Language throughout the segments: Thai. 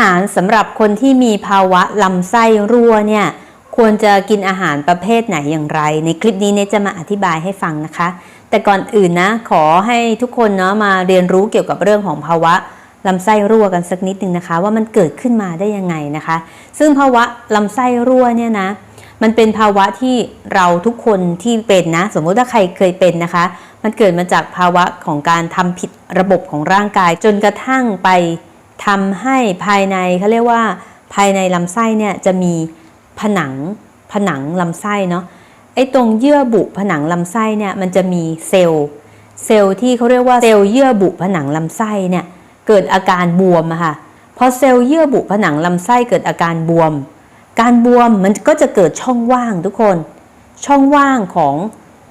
หารสำหรับคนที่มีภาวะลำไส้รั่วเนี่ยควรจะกินอาหารประเภทไหนอย่างไร ในคลิปนี้เนี่ยจะมาอธิบายให้ฟังนะคะ แต่ก่อนอื่นนะขอให้ทุกคนเนาะมาเรียนรู้เกี่ยวกับเรื่องของภาวะลำไส้รั่วกันสักนิดนึงนะคะ ว่ามันเกิดขึ้นมาได้ยังไงนะคะ ซึ่งภาวะลำไส้รั่วเนี่ยนะมันเป็นภาวะที่เราทุกคนที่เป็นนะ สมมุติถ้าใครเคยเป็นนะคะ มันเกิดมาจากภาวะของการทำผิดระบบของร่างกายจนกระทั่งไป ทำให้ภายในเขาเรียกว่าภายในลำไส้เนี่ยจะมีผนังผนังลำไส้เนาะไอ้ตรงเยื่อบุผนังลำไส้เนี่ยมันจะมีเซลล์เซลล์ที่เขาเรียกว่าเซลล์เยื่อบุผนังลำไส้เนี่ยเกิดอาการบวมอะค่ะพอเซลล์เยื่อบุผนังลำไส้เกิดอาการบวม การบวมมันก็จะเกิดช่องว่างทุกคน ช่องว่างของ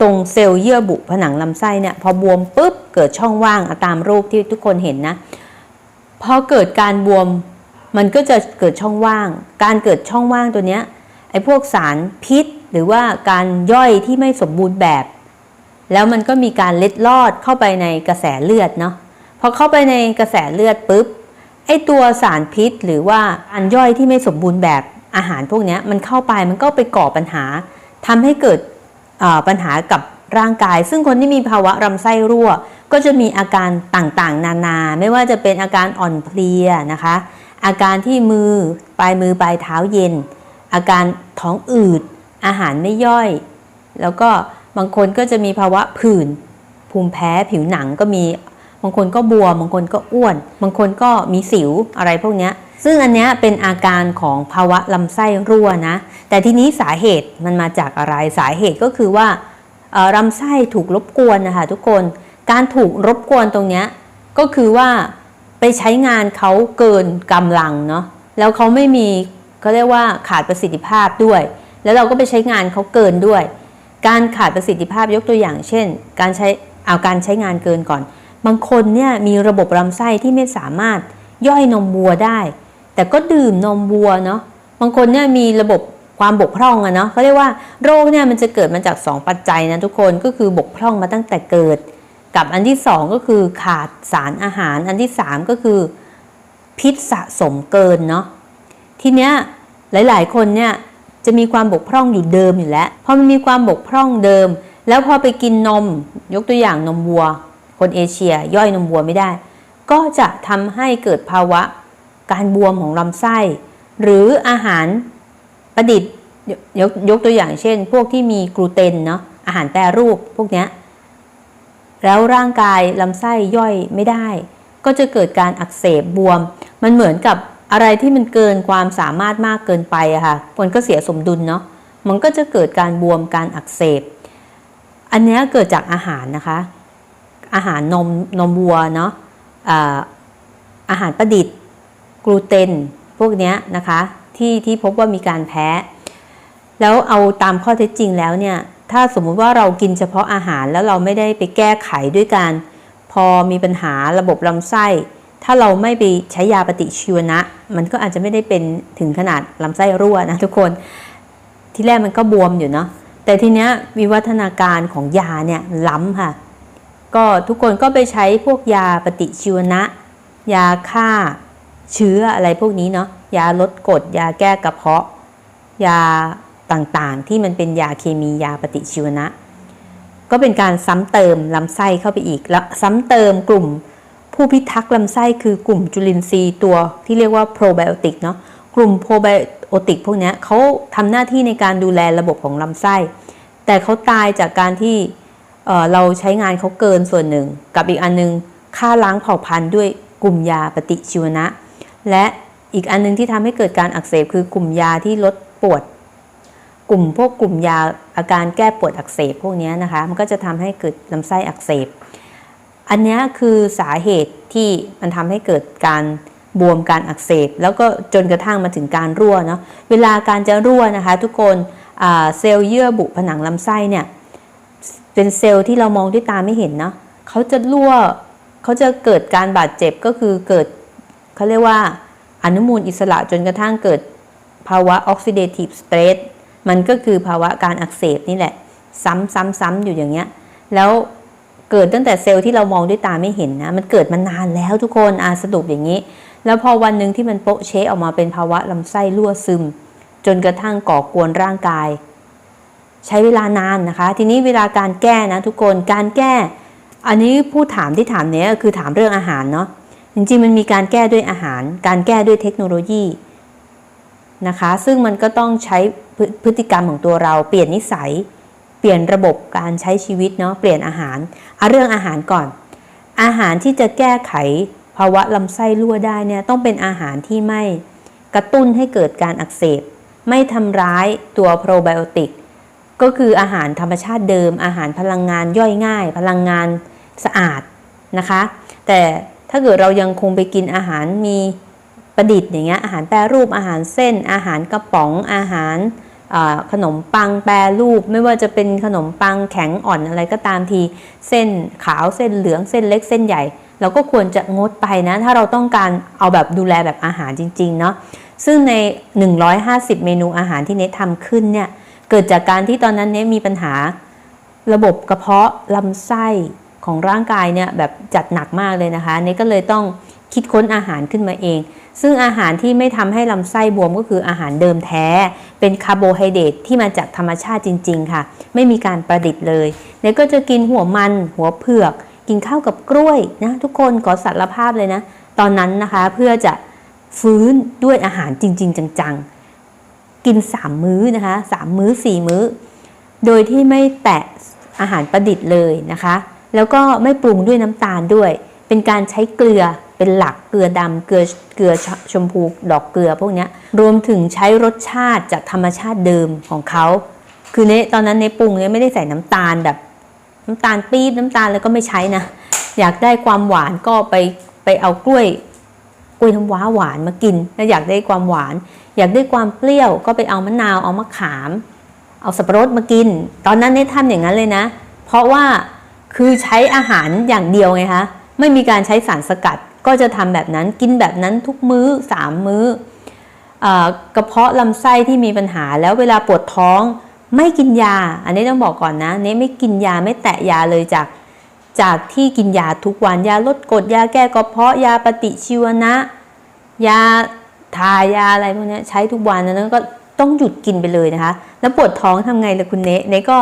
ตรงเซลล์เยื่อบุผนังลำไส้เนี่ยพอบวมปุ๊บเกิดช่องว่างาตามรูปที่ทุกคนเห็นนะ พอเกิดการบวมมันก็จะเกิดช่องว่าง การเกิดช่องว่างตัวเนี้ยไอ้พวกสารพิษ หรือว่าการย่อยที่ไม่สมบูรณ์แบบ แล้วมันก็มีการเล็ดลอดเข้าไปในกระแสเลือดเนาะพอเข้าไปในกระแสเลือดปุ๊บไอ้ตัวสารพิษ หรือว่าการย่อยที่ไม่สมบูรณ์แบบอาหารพวกนี้มันเข้าไปมันก็ไปก่อปัญหาทำให้เกิดปัญหากับร่างกาย ซึ่งคนที่มีภาวะลำไส้รั่ว ก็จะมีอาการต่างๆ นานาไม่ว่าจะเป็นอาการอ่อนเพลียนะคะ อาการที่มือปลายมือปลายเท้าเย็น อาการท้องอืด อาหารไม่ย่อย แล้วก็บางคนก็จะมีภาวะผื่น ภูมิแพ้ผิวหนังก็มีบางคนก็บวมบางคนก็อ้วน บางคนก็มีสิวอะไรพวกนี้ซึ่งอันนี้เป็นอาการของภาวะลำไส้รั่วนะ แต่ทีนี้สาเหตุมันมาจากอะไรสาเหตุก็คือว่าลำไส้ถูกรบกวนนะคะทุกคน การถูกรบกวนตรงนี้ก็คือว่าไปใช้งานเขาเกินกำลังเนาะแล้วเขาไม่มีเขาเรียกว่าขาดประสิทธิภาพด้วย แล้วเราก็ไปใช้งานเขาเกินด้วย การขาดประสิทธิภาพยกตัวอย่าง เช่น การใช้เอาการใช้งานเกินก่อน บางคนเนี่ยมีระบบลำไส้ที่ไม่สามารถย่อยนมวัวได้ แต่ก็ดื่มนมวัวเนาะบางคนเนี่ยมีระบบความบกพร่องอะเนาะเขาเรียกว่าโรคเนี่ยมันจะเกิดมาจาก 2 ปัจจัยนะทุกคนก็คือบกพร่องมาตั้งแต่เกิด กับอันที่2ก็คือขาดสารอาหาร อันที่3ก็คือพิษสะสมเกินเนาะทีเนี้ยหลาย ๆ คนเนี่ยจะมีความบกพร่องอยู่เดิมอยู่แล้วพอมันมีความบกพร่องเดิม แล้วพอไปกินนม ยกตัวอย่างนมวัว คนเอเชียย่อยนมวัวไม่ได้ ก็จะทำให้เกิดภาวะการบวมของลำไส้ หรืออาหารประดิษฐ์ยกยกตัวอย่างเช่น พวกที่มีกลูเตนเนาะอาหารแปรรูปพวกเนี้ย แล้วร่างกายลำไส้ย่อยไม่ได้ ก็จะเกิดการอักเสบบวม มันเหมือนกับอะไรที่มันเกินความสามารถมากเกินไปอะค่ะมันก็เสียสมดุลเนาะมันก็จะเกิดการบวมการอักเสบ อันนี้เกิดจากอาหารนะคะ อาหารนมนมวัวเนาะอาหารประดิษฐ์กลูเตนพวกนี้นะคะที่ที่พบว่ามีการแพ้ แล้วเอาตามข้อเท็จจริงแล้วเนี่ย ถ้าสมมุติว่าเรากินเฉพาะอาหารแล้วเราไม่ได้ไปแก้ไขด้วยการ พอมีปัญหาระบบลำไส้ ถ้าเราไม่ไปใช้ยาปฏิชีวนะ มันก็อาจจะไม่ได้เป็นถึงขนาดลำไส้รั่วนะทุกคน ที่แรกมันก็บวมอยู่เนาะแต่ทีเนี้ยวิวัฒนาการของยาเนี่ยล้ำค่ะ ก็ทุกคนก็ไปใช้พวกยาปฏิชีวนะ ยาฆ่าเชื้ออะไรพวกนี้เนาะยาลดกรดยาแก้กระเพาะ ยา ต่างๆ ที่มันเป็นยาเคมียาปฏิชีวนะ ก็เป็นการซ้ำเติมลำไส้เข้าไปอีกแล้วซ้ำเติมกลุ่มผู้พิทักษ์ลำไส้คือกลุ่มจุลินทรีย์ตัวที่เรียกว่าโปรไบโอติกเนาะกลุ่มโปรไบโอติกพวกนี้เขาทำหน้าที่ในการดูแลระบบของลำไส้ แต่เขาตายจากการที่เราใช้งานเขาเกินส่วนหนึ่ง กับอีกอันนึงฆ่าล้างเผ่าพันธุ์ด้วยกลุ่มยาปฏิชีวนะ และอีกอันนึงที่ทำให้เกิดการอักเสบคือกลุ่มยาที่ลดปวด กลุ่มพวกกลุ่มยาอาการแก้ปวดอักเสบพวกนี้นะคะ มันก็จะทำให้เกิดลำไส้อักเสบ อันนี้คือสาเหตุที่มันทำให้เกิดการบวมการอักเสบ แล้วก็จนกระทั่งมาถึงการรั่วเนาะเวลาการจะรั่วนะคะ ทุกคนเซลล์เยื่อบุผนังลำไส้เนี่ยเป็นเซลล์ที่เรามองด้วยตาไม่เห็นเนาะเขาจะรั่วเขาจะเกิดการบาดเจ็บก็คือเกิดเขาเรียกว่าอนุมูลอิสระจนกระทั่งเกิดภาวะออกซิเดทีฟสเตรส มันก็คือภาวะการอักเสบนี่แหละ ซ้ำๆๆอยู่อย่างเงี้ย แล้วเกิดตั้งแต่เซลล์ที่เรามองด้วยตาไม่เห็นนะ มันเกิดมานานแล้วทุกคนอาสรุปอย่างนี้ แล้วพอวันหนึ่งที่มันโปะเชะออกมาเป็นภาวะลำไส้รั่วซึม จนกระทั่งก่อกวนร่างกาย ใช้เวลานานนะคะ ทีนี้เวลาการแก้นะทุกคนการแก้ อันนี้ผู้ถามที่ถามเนี้ยคือถามเรื่องอาหารเนาะจริงๆมันมีการแก้ด้วยอาหาร การแก้ด้วยเทคโนโลยีนะคะ ซึ่งมันก็ต้องใช้ พฤติกรรมของตัวเราเปลี่ยนนิสัย เปลี่ยนระบบการใช้ชีวิตเนาะเปลี่ยนอาหารเอาเรื่องอาหารก่อน อาหารที่จะแก้ไขภาวะลำไส้รั่วได้เนี่ยต้องเป็นอาหารที่ไม่กระตุ้นให้เกิดการอักเสบ ไม่ทำร้ายตัวโปรไบโอติก ก็คืออาหารธรรมชาติเดิม อาหารพลังงานย่อยง่าย พลังงานสะอาดนะคะ แต่ถ้าเกิดเรายังคงไปกินอาหารมีประดิษฐ์อย่างเงี้ยอาหารแปรรูปอาหารเส้น อาหารกระป๋องอาหาร ขนมปังแปรรูป ไม่ว่าจะเป็นขนมปังแข็งอ่อนอะไรก็ตามที เส้นขาวเส้นเหลืองเส้นเล็กเส้นใหญ่ เราก็ควรจะงดไปนะ ถ้าเราต้องการเอาแบบดูแลแบบอาหารจริง ๆ เนาะซึ่งใน 150 เมนูอาหารที่เนททำขึ้นเนี่ยเกิดจากการที่ตอนนั้นเนทมีปัญหาระบบกระเพาะลำไส้ของร่างกายเนี่ยแบบจัดหนักมากเลยนะคะเนทก็เลยต้อง คิดค้นอาหารขึ้นมาเอง ซึ่งอาหารที่ไม่ทำให้ลำไส้บวมก็คืออาหารเดิมแท้ เป็นคาร์โบไฮเดรตที่มาจากธรรมชาติจริง ๆ ค่ะ ไม่มีการประดิษฐ์เลยเนทก็จะกินหัวมัน หัวเผือก กินข้าวกับกล้วยนะทุกคนขอสารภาพเลยนะ ตอนนั้นนะคะเพื่อจะฟื้นด้วยอาหารจริง ๆ จังๆ กิน 3 มื้อนะคะ3มื้อ 4 มื้อ โดยที่ไม่แตะอาหารประดิษฐ์เลยนะคะ แล้วก็ไม่ปรุงด้วยน้ำตาลด้วย เป็นการใช้เกลือ เป็นหลักเกลือดำเกลือเกลือชมพูดอกเกลือพวกนี้รวมถึงใช้รสชาติจากธรรมชาติเดิมของเขา คือเนตอนนั้นเนปรุงเนี่ยไม่ได้ใส่น้ำตาลแบบ น้ำตาลปี๊บน้ำตาลแล้วก็ไม่ใช้นะ อยากได้ความหวานก็ไปไปเอากล้วยกล้วยน้ำว้าหวานมากิน แล้วอยากได้ความหวาน อยากได้ความเปรี้ยวก็ไปเอามะนาวเอามะขาม เอาสับปะรดมากิน ตอนนั้นเนททำอย่างนั้นเลยนะ เพราะว่าคือใช้อาหารอย่างเดียวไงคะไม่มีการใช้สารสกัด ก็จะทำแบบนั้นกินแบบนั้นทุกมื้อสามมื้อเอ่อกระเพาะลำไส้ที่มีปัญหาแล้วเวลาปวดท้องไม่กินยา อันนี้ต้องบอกก่อนนะเนไม่กินยาไม่แตะยาเลยจากจากที่กินยาทุกวันยาลดกรดยาแก้กระเพาะยาปฏิชีวนะ ยาทายาอะไรพวกนี้ใช้ทุกวันนั้นก็ต้องหยุดกินไปเลยนะคะ แล้วปวดท้องทำไงล่ะคุณเนเนก็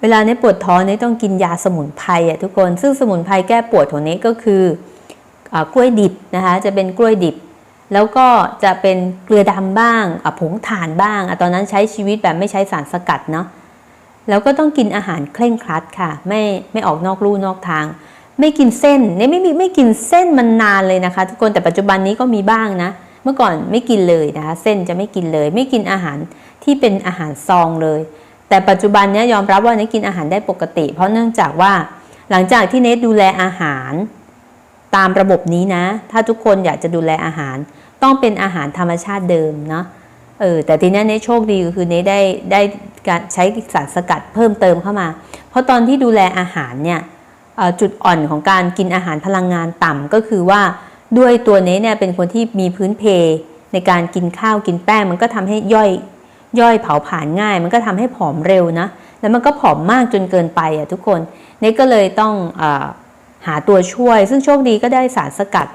เวลาเนปวดท้องเนต้องกินยาสมุนไพรอะทุกคน ซึ่งสมุนไพรแก้ปวดของเนก็คือ กล้วยดิบนะคะจะเป็นกล้วยดิบ แล้วก็จะเป็นเกลือดำบ้างผงถ่านบ้างอตอนนั้นใช้ชีวิตแบบไม่ใช้สารสกัดเนาะแล้วก็ต้องกินอาหารเคร่งครัดค่ะ ไม่ไม่ออกนอกลู่นอกทาง ไม่กินเส้นเนี่ยไม่มีไม่กินเส้นมันนานเลยนะคะ ทุกคนแต่ปัจจุบันนี้ก็มีบ้างนะ เมื่อก่อนไม่กินเลยนะคะเส้นจะไม่กินเลย ไม่กินอาหารที่เป็นอาหารซองเลย แต่ปัจจุบันเนี้ยยอมรับว่าเนกินอาหารได้ปกติ เพราะเนื่องจากว่าหลังจากที่เนทดูแลอาหาร ตามระบบนี้นะ ถ้าทุกคนอยากจะดูแลอาหาร ต้องเป็นอาหารธรรมชาติเดิมเนาะเออแต่ทีนี้เนโชคดีก็คือเนได้ได้การใช้สารสกัดเพิ่มเติมเข้ามา เพราะตอนที่ดูแลอาหารเนี่ยจุดอ่อนของการกินอาหารพลังงานต่ำก็คือว่าด้วยตัวเนเนี่ยเป็นคนที่มีพื้นเพ ในการกินข้าวกินแป้งมันก็ทำให้ย่อยย่อยเผาผลาญง่าย มันก็ทำให้ผอมเร็วนะแล้วมันก็ผอมมากจนเกินไปอะทุกคนเนก็เลยต้องอ หาตัวช่วย ซึ่งโชคดีก็ได้สารสกัด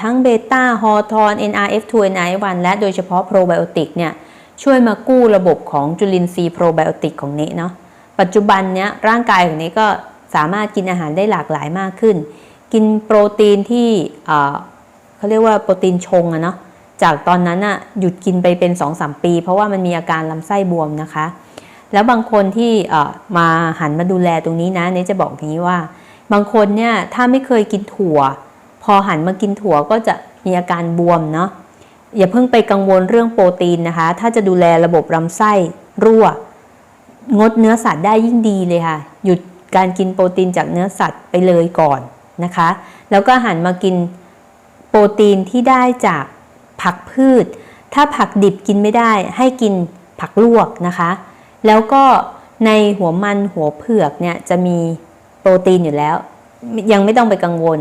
ทั้งเบต้าฮอร์ทอน NRF2 NRF1 และโดยเฉพาะโปรไบโอติกเนี่ยช่วยมากู้ระบบของจุลินทรีย์โปรไบโอติกของเนเนาะปัจจุบันเนี้ยร่างกายของเนก็สามารถกินอาหารได้หลากหลายมากขึ้น กินโปรตีนที่เขาเรียกว่าโปรตีนชงอะเนาะจากตอนนั้นอะหยุดกินไปเป็น2-3ปี เพราะว่ามันมีอาการลำไส้บวมนะคะ แล้วบางคนที่มาหันมาดูแลตรงนี้นะเนจะบอกอย่างนี้ว่า บางคนเนี่ยถ้าไม่เคยกินถั่ว พอหันมากินถั่วก็จะมีอาการบวมเนาะอย่าเพิ่งไปกังวลเรื่องโปรตีนนะคะ ถ้าจะดูแลระบบลำไส้รั่ว งดเนื้อสัตว์ได้ยิ่งดีเลยค่ะ หยุดการกินโปรตีนจากเนื้อสัตว์ไปเลยก่อนนะคะ แล้วก็หันมากินโปรตีนที่ได้จากผักพืช ถ้าผักดิบกินไม่ได้ให้กินผักลวกนะคะ แล้วก็ในหัวมันหัวเผือกเนี่ยจะมี โปรตีนอยู่แล้ว ยังไม่ต้องไปกังวล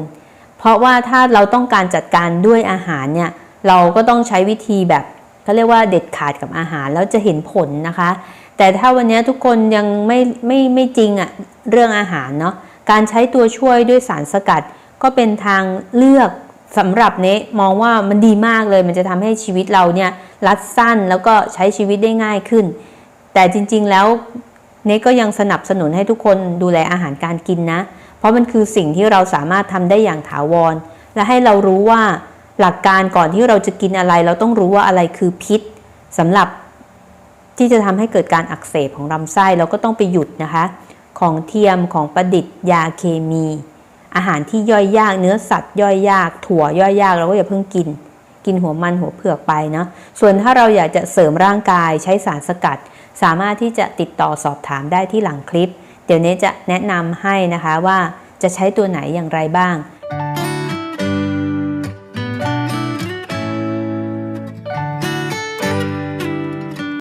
เพราะว่าถ้าเราต้องการจัดการด้วยอาหารเนี่ยเราก็ต้องใช้วิธีแบบเขาเรียกว่าเด็ดขาดกับอาหารแล้วจะเห็นผลนะคะ แต่ถ้าวันนี้ทุกคนยังไม่ไม่ไม่จริงอะเรื่องอาหารเนาะการใช้ตัวช่วยด้วยสารสกัด ก็เป็นทางเลือกสำหรับเนะมองว่ามันดีมากเลย มันจะทำให้ชีวิตเราเนี่ยรัดสั้นแล้วก็ใช้ชีวิตได้ง่ายขึ้น แต่จริง ๆแล้ว เนก็ยังสนับสนุนให้ทุกคนดูแลอาหารการกินนะ เพราะมันคือสิ่งที่เราสามารถทำได้อย่างถาวร และให้เรารู้ว่าหลักการก่อนที่เราจะกินอะไร เราต้องรู้ว่าอะไรคือพิษสำหรับที่จะทำให้เกิดการอักเสบของลำไส้เราก็ต้องไปหยุดนะคะ ของเทียมของประดิษฐ์ ยาเคมี อาหารที่ย่อยยากเนื้อสัตว์ย่อยยาก ถั่วย่อยยากเราก็อย่าเพิ่งกิน กินหัวมันหัวเผือกไปเนาะส่วนถ้าเราอยากจะเสริมร่างกายใช้สารสกัด สามารถที่จะติดต่อสอบถามได้ที่หลังคลิป เดี๋ยวนี้จะแนะนำให้นะคะว่าจะใช้ตัวไหนอย่างไรบ้าง